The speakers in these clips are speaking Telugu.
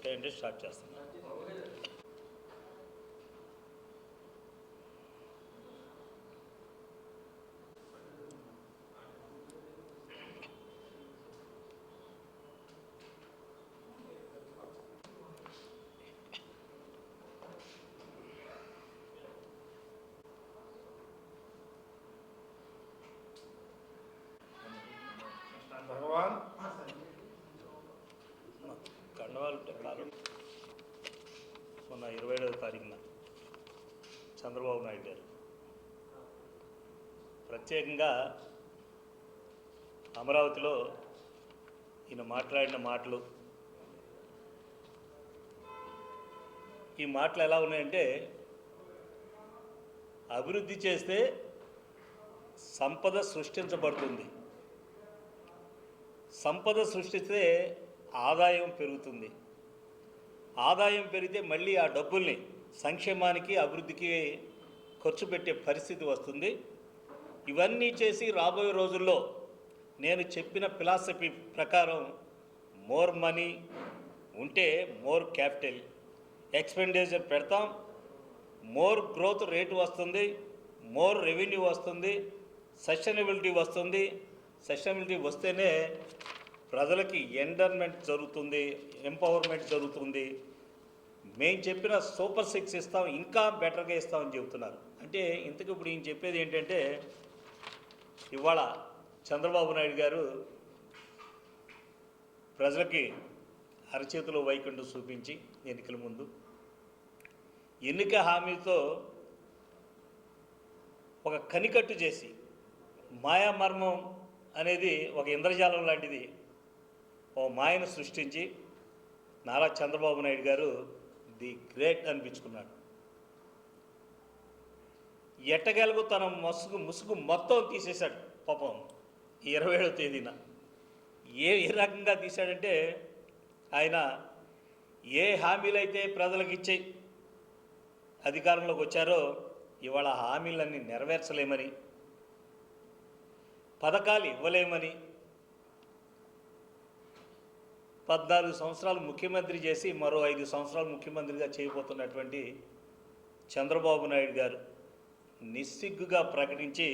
ఉంటాయంటే స్టార్ట్ చేస్తున్నాం భగవాన్ కండవాలు కాదు మొన్న ఇరవై ఏడవ తారీఖున చంద్రబాబు నాయుడు గారు. ప్రత్యేకంగా అమరావతిలో ఈయన మాట్లాడిన మాటలు. ఈ మాటలు ఎలా ఉన్నాయంటే అభివృద్ధి చేస్తే సంపద సృష్టించబడుతుంది. సంపద సృష్టిస్తే ఆదాయం పెరుగుతుంది. ఆదాయం పెరిగితే మళ్ళీ ఆ డబ్బుల్ని సంక్షేమానికి అభివృద్ధికి ఖర్చు పెట్టే పరిస్థితి వస్తుంది. ఇవన్నీ చేసి రాబోయే రోజుల్లో నేను చెప్పిన ఫిలాసఫీ ప్రకారం మోర్ మనీ ఉంటే మోర్ క్యాపిటల్ ఎక్స్పెండిచర్ పెడతాం. మోర్ గ్రోత్ రేటు వస్తుంది. మోర్ రెవెన్యూ వస్తుంది. సస్టైనబిలిటీ వస్తుంది. సస్టైనబిలిటీ వస్తేనే ప్రజలకి ఎండర్మెంట్ జరుగుతుంది ఎంపవర్మెంట్ జరుగుతుంది. మేము చెప్పిన సూపర్ సిక్స్ ఇస్తాం ఇంకా బెటర్గా ఇస్తామని చెబుతున్నారు. అంటే ఇంతకు ఇప్పుడు ఈయన చెప్పేది ఏంటంటే ఇవాళ చంద్రబాబు నాయుడు గారు ప్రజలకి అరచేతిలో వైకుంఠం చూపించి ఎన్నికల ముందు ఎన్నిక హామీతో ఒక కనికట్టు చేసి మాయామర్మం అనేది ఒక ఇంద్రజాలం లాంటిది ఓ మాయను సృష్టించి నారా చంద్రబాబు నాయుడు గారు ది గ్రేట్ అనిపించుకున్నాడు. ఎట్టగలుగు తన మసుగు ముసుగు మొత్తం తీసేశాడు పాపం ఇరవై ఏడవ తేదీన. ఏ ఏ రకంగా తీశాడంటే ఆయన ఏ హామీలైతే ప్రజలకు ఇచ్చే అధికారంలోకి వచ్చారో ఇవాళ హామీలన్నీ నెరవేర్చలేమని పథకాలు ఇవ్వలేమని పద్నాలుగు సంవత్సరాలు ముఖ్యమంత్రి చేసి మరో ఐదు సంవత్సరాలు ముఖ్యమంత్రిగా చేయబోతున్నటువంటి చంద్రబాబు నాయుడు గారు నిస్సిగ్గుగా ప్రకటించి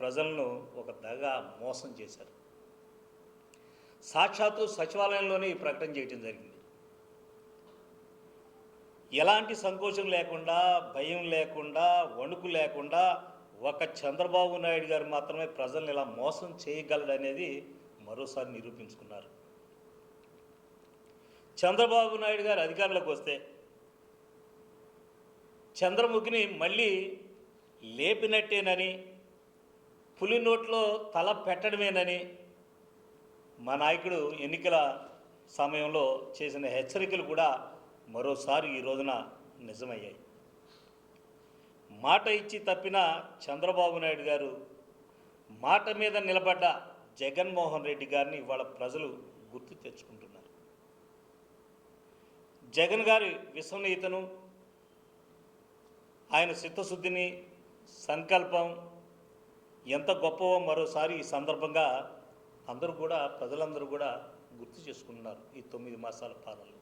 ప్రజలను ఒక దగా మోసం చేశారు. సాక్షాత్తు సచివాలయంలోనే ఈ ప్రకటన చేయటం జరిగింది. ఎలాంటి సంకోచం లేకుండా భయం లేకుండా వణుకు లేకుండా ఒక చంద్రబాబు నాయుడు గారు మాత్రమే ప్రజల్ని ఇలా మోసం చేయగలడనేది మరోసారి నిరూపించుకున్నారు. చంద్రబాబు నాయుడు గారు అధికారంలోకి వస్తే చంద్రముఖిని మళ్ళీ లేపినట్టేనని పులి నోట్లో తల పెట్టడమేనని మా నాయకుడు ఎన్నికల సమయంలో చేసిన హెచ్చరికలు కూడా మరోసారి ఈ రోజున నిజమయ్యాయి. మాట ఇచ్చి తప్పిన చంద్రబాబు నాయుడు గారు మాట మీద నిలబడ్డ జగన్మోహన్ రెడ్డి గారిని ఇవాళ ప్రజలు గుర్తు తెచ్చుకుంటున్నారు. జగన్ గారి విశ్వనీయతను ఆయన చిత్తశుద్ధిని సంకల్పం ఎంత గొప్పవో మరోసారి ఈ సందర్భంగా అందరూ కూడా ప్రజలందరూ కూడా గుర్తు చేసుకుంటున్నారు ఈ తొమ్మిది మాసాల పాలనలో.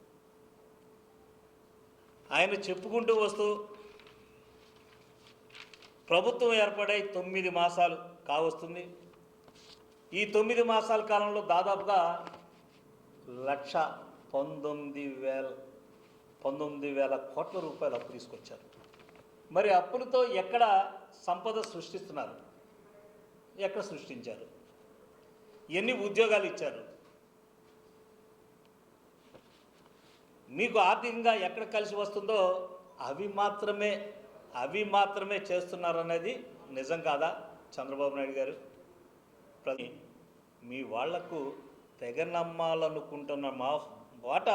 ఆయన చెప్పుకుంటూ వస్తూ ప్రభుత్వం ఏర్పడై తొమ్మిది మాసాలు కావస్తుంది. ఈ తొమ్మిది మాసాల కాలంలో దాదాపుగా లక్ష పంతొమ్మిది వేల పంతొమ్మిది వేల కోట్ల రూపాయలు అప్పు తీసుకొచ్చారు. మరి అప్పులతో ఎక్కడ సంపద సృష్టిస్తున్నారు? ఎక్కడ సృష్టించారు? ఎన్ని ఉద్యోగాలు ఇచ్చారు? మీకు ఆర్థికంగా ఎక్కడ కలిసి వస్తుందో అవి మాత్రమే అవి మాత్రమే చేస్తున్నారనేది నిజం కాదా చంద్రబాబు నాయుడు గారు? ప్రతి మీ వాళ్ళకు తెగ నమ్మాలనుకుంటున్న మా బాట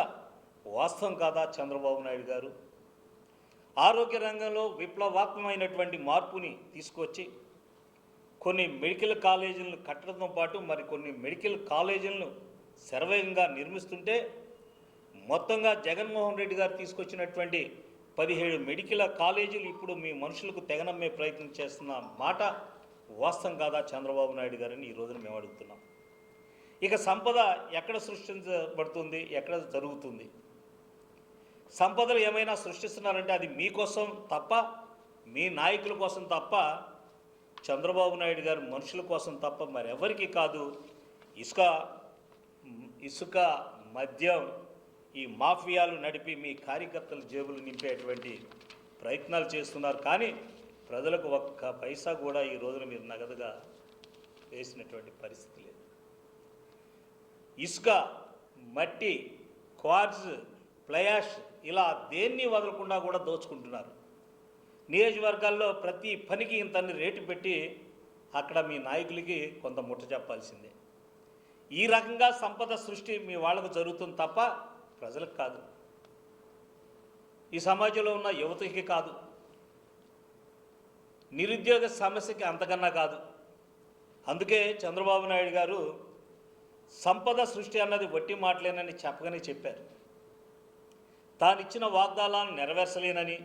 వాస్తవం కాదా చంద్రబాబు నాయుడు గారు? ఆరోగ్య రంగంలో విప్లవాత్మకమైనటువంటి మార్పుని తీసుకొచ్చి కొన్ని మెడికల్ కాలేజీలను కట్టడంతో పాటు మరి కొన్ని మెడికల్ కాలేజీలను శరవేగంగా నిర్మిస్తుంటే మొత్తంగా జగన్మోహన్ రెడ్డి గారు తీసుకొచ్చినటువంటి పదిహేడు మెడికల్ కాలేజీలు ఇప్పుడు మీ మనుషులకు తెగనమ్మే ప్రయత్నం చేస్తున్న మాట వాస్తవం కాదా చంద్రబాబు నాయుడు గారని ఈ రోజున మేము అడుగుతున్నాం. ఇక సంపద ఎక్కడ సృష్టించబడుతుంది? ఎక్కడ జరుగుతుంది? సంపదలు ఏమైనా సృష్టిస్తున్నారంటే అది మీకోసం తప్ప మీ నాయకుల కోసం తప్ప చంద్రబాబు నాయుడు గారు మనుషుల కోసం తప్ప మరెవరికి కాదు. ఇసుక ఇసుక మద్యం ఈ మాఫియాలు నడిపి మీ కార్యకర్తల జేబులు నింపేటువంటి ప్రయత్నాలు చేస్తున్నారు. కానీ ప్రజలకు ఒక్క పైసా కూడా ఈ రోజున మీరు నగదుగా వేసినటువంటి పరిస్థితి లేదు. ఇసుక మట్టి క్వార్జ్ ప్లయాష్ ఇలా దేన్ని వదలకుండా కూడా దోచుకుంటున్నారు? నియోజకవర్గాల్లో ప్రతి పనికి ఇంతన్ని రేటు పెట్టి అక్కడ మీ నాయకులకి కొంత ముట్ట చెప్పాల్సిందే. ఈ రకంగా సంపద సృష్టి మీ వాళ్ళకు జరుగుతుంది తప్ప ప్రజలకు కాదు. ఈ సమాజంలో ఉన్న యువతకి కాదు. నిరుద్యోగ సమస్యకి అంతకన్నా కాదు. అందుకే చంద్రబాబు నాయుడు గారు సంపద సృష్టి అన్నది వట్టి మాటలేనని చెప్పగానే చెప్పారు. తానిచ్చిన వాగ్దానాలను నెరవేర్చలేనని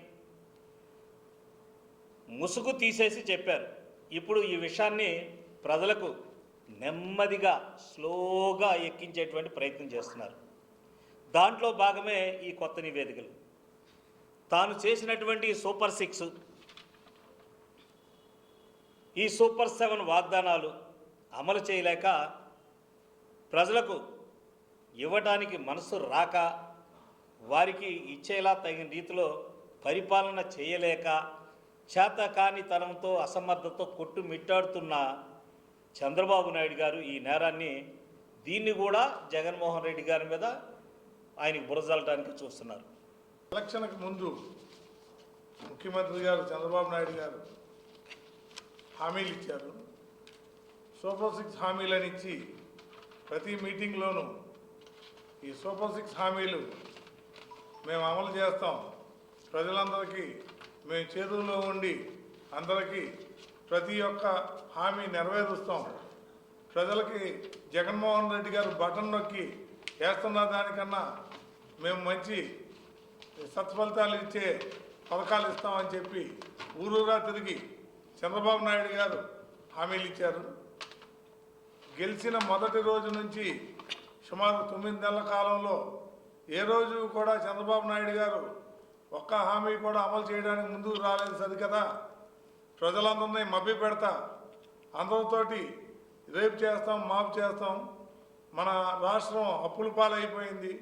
ముసుగు తీసేసి చెప్పారు. ఇప్పుడు ఈ విషయాన్ని ప్రజలకు నెమ్మదిగా స్లోగా ఎక్కించేటువంటి ప్రయత్నం చేస్తున్నారు. దాంట్లో భాగమే ఈ కొత్త నివేదికలు. తాను చేసినటువంటి సూపర్ సిక్స్ ఈ సూపర్ సెవెన్ వాగ్దానాలు అమలు చేయలేక ప్రజలకు ఇవ్వటానికి మనసు రాక వారికి ఇచ్చేలా తగిన రీతిలో పరిపాలన చేయలేక చేతకానితనంతో అసమర్థతో కొట్టు మిట్టాడుతున్న చంద్రబాబు నాయుడు గారు ఈ నేరాన్ని దీన్ని కూడా జగన్మోహన్ రెడ్డి గారి మీద ఆయనకి బురజల్లడానికి చూస్తున్నారు. ఎలక్షన్కి ముందు ముఖ్యమంత్రి గారు చంద్రబాబు నాయుడు గారు హామీలు ఇచ్చారు. సూపర్ సిక్స్ హామీలను ఇచ్చి ప్రతి మీటింగ్లోనూ ఈ సూపర్ సిక్స్ హామీలు మేము అమలు చేస్తాం. ప్రజలందరికీ మేము చేతుల్లో ఉండి అందరికీ ప్రతి ఒక్క హామీ నెరవేరుస్తాం. ప్రజలకి జగన్మోహన్ రెడ్డి గారు బటన్ నొక్కి వేస్తున్న దానికన్నా మేము మంచి సత్ఫలితాలు ఇచ్చే పథకాలు ఇస్తామని చెప్పి ఊరూరా తిరిగి చంద్రబాబు నాయుడు గారు హామీలు ఇచ్చారు. గెలిచిన మొదటి రోజు నుంచి సుమారు తొమ్మిది నెలల కాలంలో ఏ రోజు కూడా చంద్రబాబు నాయుడు గారు ఒక్క హామీ కూడా అమలు చేయడానికి ముందుకు రాలేదు సరికదా? ప్రజలందరినీ మభ్య పెడతా అందరితోటి రేపు చేస్తాం మాపు చేస్తాం. మన రాష్ట్రం అప్పుల పాలైపోయింది.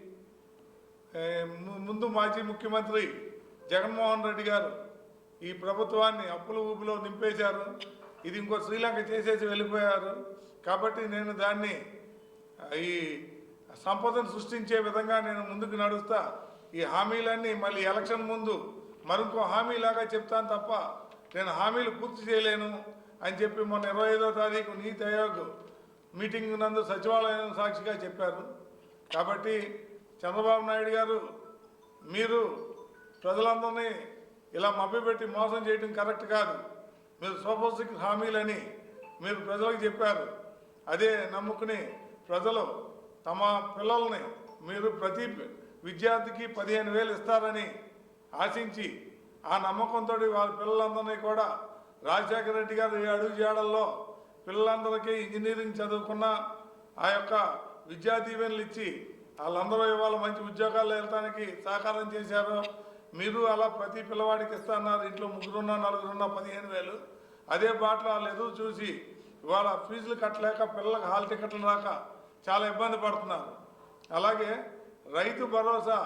ముందు మాజీ ముఖ్యమంత్రి జగన్మోహన్ రెడ్డి గారు ఈ ప్రభుత్వాన్ని అప్పుల ఊపిలో నింపేశారు. ఇది ఇంకో శ్రీలంక చేసేసి వెళ్ళిపోయారు. కాబట్టి నేను దాన్ని ఈ సంపదను సృష్టించే విధంగా నేను ముందుకు నడుస్తా. ఈ హామీలన్నీ మళ్ళీ ఎలక్షన్ ముందు మరింకో హామీలాగా చెప్తాను తప్ప నేను హామీలు పూర్తి చేయలేను అని చెప్పి మొన్న ఇరవై ఐదో తారీఖు నీతి ఆయోగ్ మీటింగ్ నందు సచివాలయం సాక్షిగా చెప్పారు. కాబట్టి చంద్రబాబు నాయుడు గారు మీరు ప్రజలందరినీ ఇలా మభ్యపెట్టి మోసం చేయడం కరెక్ట్ కాదు. మీరు సూపర్ సిక్స్ హామీలని మీరు ప్రజలకు చెప్పారు. అదే నమ్ముకుని ప్రజలు తమ పిల్లల్ని మీరు ప్రతి విద్యార్థికి పదిహేను వేలు ఇస్తారని ఆశించి ఆ నమ్మకంతో వాళ్ళ పిల్లలందరినీ కూడా రాజశేఖర రెడ్డి గారు అడుగు చేయడంలో పిల్లలందరికీ ఇంజనీరింగ్ చదువుకున్న ఆ యొక్క విద్యా దీవెనలు ఇచ్చి వాళ్ళందరూ ఇవాళ మంచి ఉద్యోగాలు వెళ్ళటానికి సహకారం చేశారు. మీరు అలా ప్రతి పిల్లవాడికి ఇస్తున్నారు ఇంట్లో ముగ్గురున్న నలుగురున్న పదిహేను వేలు. అదే బాటలో వాళ్ళు ఎదురు చూసి ఇవాళ ఫీజులు కట్టలేక పిల్లలకు హాల్ టికెట్లు రాక చాలా ఇబ్బంది పడుతున్నారు. అలాగే రైతు భరోసా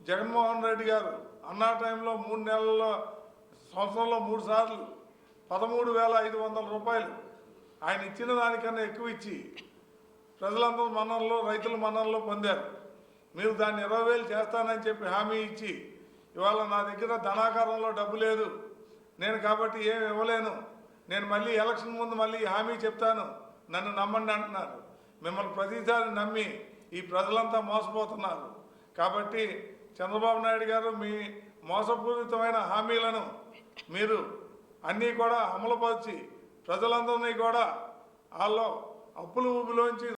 జగన్మోహన్ రెడ్డి గారు అన్నా టైంలో మూడు నెలల్లో సంవత్సరంలో మూడు సార్లు పదమూడు వేల ఐదు వందల రూపాయలు ఆయన ఇచ్చిన దానికన్నా ఎక్కువ ఇచ్చి ప్రజలందరూ మన్ననలో రైతుల మన్ననలో పొందారు. మీరు దాన్ని ఇరవై వేలు చేస్తానని చెప్పి హామీ ఇచ్చి ఇవాళ నా దగ్గర ధనాకారంలో డబ్బు లేదు. నేను కాబట్టి ఏం ఇవ్వలేను. నేను మళ్ళీ ఎలక్షన్ ముందు మళ్ళీ హామీ చెప్తాను. నన్ను నమ్మండి అంటున్నారు. మిమ్మల్ని ప్రతిసారి నమ్మి ఈ ప్రజలంతా మోసపోతున్నారు. కాబట్టి చంద్రబాబు నాయుడు గారు మీ మోసపూరితమైన హామీలను మీరు అన్నీ కూడా అమలుపరిచి ప్రజలందరినీ కూడా వాళ్ళు అప్పుల ఊబిలోంచి